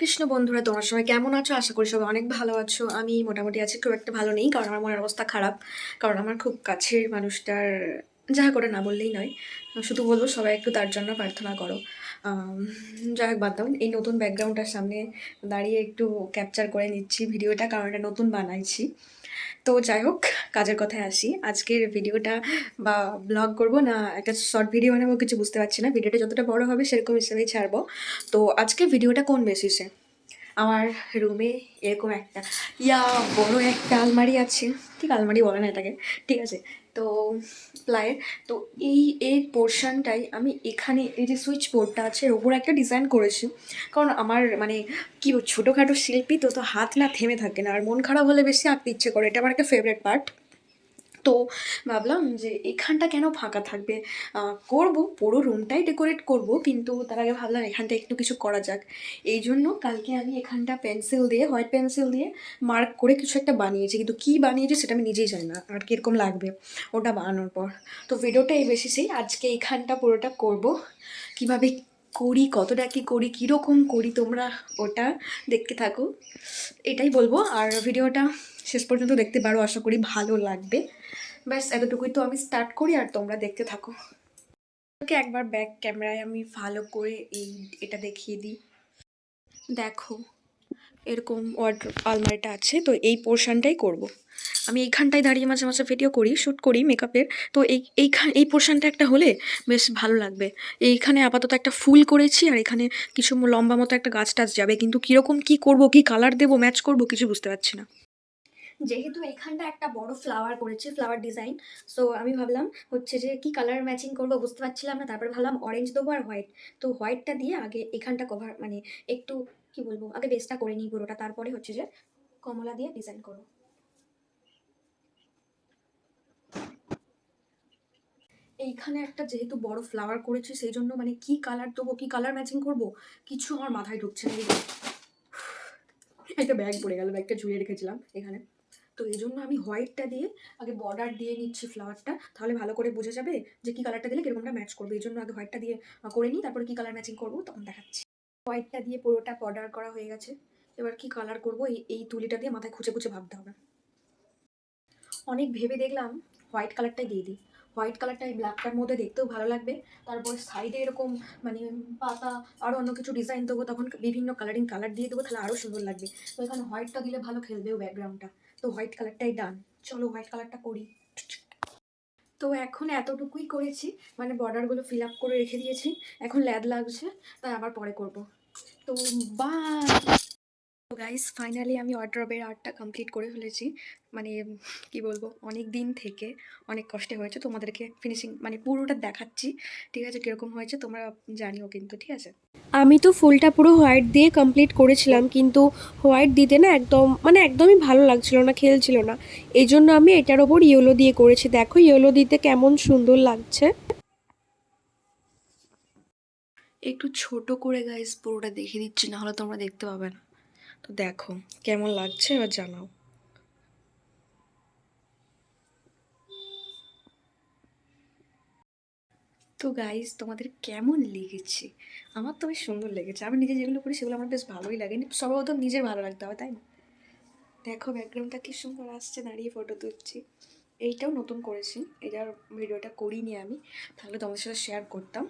কৃষ্ণ বন্ধুরা, তোমার সবাই কেমন আছো? আশা করি সবাই অনেক ভালো আছো। আমি মোটামুটি আছি, খুব একটা ভালো নেই, কারণ আমার মনের অবস্থা খারাপ। কারণ আমার খুব কাছের মানুষটার যা করে না বললেই নয়। শুধু বলব, সবাই একটু তার জন্য প্রার্থনা করো। যাই হোক, বাদ এই নতুন ব্যাকগ্রাউন্ডটার সামনে দাঁড়িয়ে একটু ক্যাপচার করে নিচ্ছি ভিডিওটা কারণ এটা নতুন বানাইছি। তো যাই হোক, কাজের কথায় আসি। আজকের ভিডিওটা বা ব্লগ করব না, একটা শর্ট ভিডিও বানাবো, কিছু বুঝতে পারছি না। ভিডিওটা যতটা বড় হবে, সেরকম হিসেবেই ছাড়বো। তো আজকে ভিডিওটা কোন বেসিসে আমার রুমে এরকম একটা, ইয়া, বড় একটা আলমারি আছে। ঠিক আলমারি বলে না এটাকে। ঠিক আছে তো প্লায়ের তো এই এই পোর্শনটাই আমি এখানে, এই যে সুইচ বোর্ডটা আছে, এর ওপর একটা ডিজাইন করেছি। কারণ আমার মানে কি ছোটোখাটো শিল্পী তো তো হাত না থেমে থাকে না। আর মন খারাপ হলে বেশি আঁকতে ইচ্ছে করে। এটা আমার একটা ফেভারেট পার্ট তো ভাবলাম যে এখানটা কেন ফাঁকা থাকবে? করব, পুরো রুমটাই ডেকোরেট করব, কিন্তু তার আগে ভাবলাম এখানটা একটু কিছু করা যাক। এই জন্য কালকে আমি এখানটা পেন্সিল দিয়ে হোয়াইট পেন্সিল দিয়ে মার্ক করে কিছু একটা বানিয়েছি। কিন্তু কী বানিয়েছি সেটা আমি নিজেই জানি না, আর কীরকম লাগবে ওটা বানানোর পর। তো ভিডিওটা এই বেশি সেই, আজকে এইখানটা পুরোটা করব। কীভাবে করি, কতটা কি করি, কীরকম করি তোমরা ওটা দেখতে থাকো। এটাই বলব। আর ভিডিওটা শেষ পর্যন্ত দেখতে পারো, আশা করি ভালো লাগবে। ব্যাস, এতটুকুই তো আমি স্টার্ট করি, আর তোমরা দেখতে থাকো। ওকে একবার ব্যাক ক্যামেরায় আমি ভালো করে এই এটা দেখিয়ে দিই। দেখো, এরকম ওয়ার্ড আলমারিটা আছে, তো এই পোর্শনটাই করব। আমি এইখানটায় দাঁড়িয়ে মাঝে মাঝে ভিডিও করি শ্যুট করি মেকআপের তো এই, এইখান, এই পোর্শনটা একটা হলে বেশ ভালো লাগবে। এইখানে আপাতত একটা ফুল করেছি আর এখানে কিছু লম্বা মতো একটা গাছ টাছ যাবে। কিন্তু কীরকম কী করব, কি কালার দেবো ম্যাচ করব কিছু বুঝতে পারছি না। যেহেতু এখানটা একটা বড় ফ্লাওয়ার করেছে ফ্লাওয়ার ডিজাইন সো আমি ভাবলাম হচ্ছে যে কি কালার ম্যাচিং করব বুঝতে পারছিলাম না। তারপরে ভাবলাম অরেঞ্জ দেবো আর হোয়াইট তো হোয়াইটটা দিয়ে আগে এখানটা কভার মানে একটু, কি বলব, আগে বেসটা করে নিই পুরোটা। তারপরে হচ্ছে যে কমলা দিয়ে ডিজাইন করব। এইখানে একটা যেহেতু বড় ফ্লাওয়ার করেছি সেই জন্য মানে কি কালার দেবো, কি কালার ম্যাচিং করব, কিছু আমার মাথায় ঢুকছে না। একটা ব্যাগ পড়ে গেল ব্যাগটা ঝুলিয়ে রেখেছিলাম এখানে। তো এই জন্য আমি হোয়াইটটা দিয়ে আগে বর্ডার দিয়ে নিচ্ছি ফ্লাওয়ারটা তাহলে ভালো করে বোঝা যাবে যে কি কালারটা দিলে কিরকমটা ম্যাচ করবে। এই জন্য আগে হোয়াইটটা দিয়ে করে নিই, তারপরে কি কালার ম্যাচিং করব তখন দেখাচ্ছি। হোয়াইটটা দিয়ে পুরোটা বর্ডার করা হয়ে গেছে। এবার কি কালার করব, এই এই তুলিটা দিয়ে মাথায় খুঁজে খুঁজে ভাবতে হবে। অনেক ভেবে দেখলাম হোয়াইট কালারটাই দিয়ে দিই। হোয়াইট কালারটা এই ব্ল্যাকটার মধ্যে দেখতেও ভালো লাগবে। তারপর সাইডে এরকম মানে পাতা আরও অন্য কিছু ডিজাইন দেবো, তখন বিভিন্ন কালারিং কালার দিয়ে দেবো, তাহলে আরও সুন্দর লাগবে। তো এখানে হোয়াইটটা দিলে ভালো খেলবেও ব্যাকগ্রাউন্ডটা তো হোয়াইট কালারটাই ডান চলো হোয়াইট কালারটা করি। তো এখন এতটুকুই করেছি মানে বর্ডারগুলো ফিল আপ করে রেখে দিয়েছি। এখন ল্যাদ লাগছে, তাই আবার পরে করব। তো বাই তো গাইস ফাইনালি আমি ওয়ার্ড্রবের আর্টটা কমপ্লিট করে ফেলেছি। মানে কি বলব, অনেক দিন থেকে অনেক কষ্টে হয়েছে। তোমাদেরকে ফিনিশিং মানে পুরোটা দেখাচ্ছি। ঠিক আছে, কীরকম হয়েছে তোমরা জানিও কিন্তু, ঠিক আছে? আমি তো ফুলটা পুরো হোয়াইট দিয়ে কমপ্লিট করেছিলাম, কিন্তু হোয়াইট দিতে না একদম মানে একদমই ভালো লাগছিল না খেলছিল না। এই জন্য আমি এটার ওপর ইয়েলো দিয়ে করেছি। দেখো ইয়েলো দিতে কেমন সুন্দর লাগছে। একটু ছোট করে গাইস পুরোটা দেখিয়ে দিচ্ছি না হলে তোমরা দেখতে পাবে না। তো দেখো, কেমন লাগছে এবার জানাও। তো গাইস তোমাদের কেমন লেগেছে? আমার তো বেশ সুন্দর লেগেছে। আমি নিজে যেগুলো করি, সেগুলো আমার বেশ ভালোই লাগে। সর্বপ্রথম নিজের ভালো লাগতে হবে, তাই না? দেখো ব্যাকগ্রাউন্ডটা কি সুন্দর আসছে, দাঁড়িয়ে ফটো তুলছি। এইটাও নতুন করেছি, এটার ভিডিওটা করিনি আমি। তাহলে তোমাদের সাথে শেয়ার করতাম।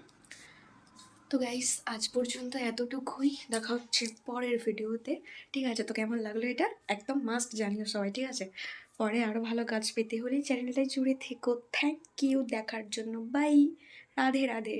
তো গাইস আজ পর্যন্ত এতটুকুই। দেখা হচ্ছে পরের ভিডিওতে। ঠিক আছে, তো কেমন লাগল এটা? একদম মাস্ট জানিও সবাই, ঠিক আছে? পরে আরও ভালো কাজ পেতে হলে চ্যানেলটায় জুড়ে থেকো। থ্যাংক ইউ দেখার জন্য। বাই রাধে রাধে।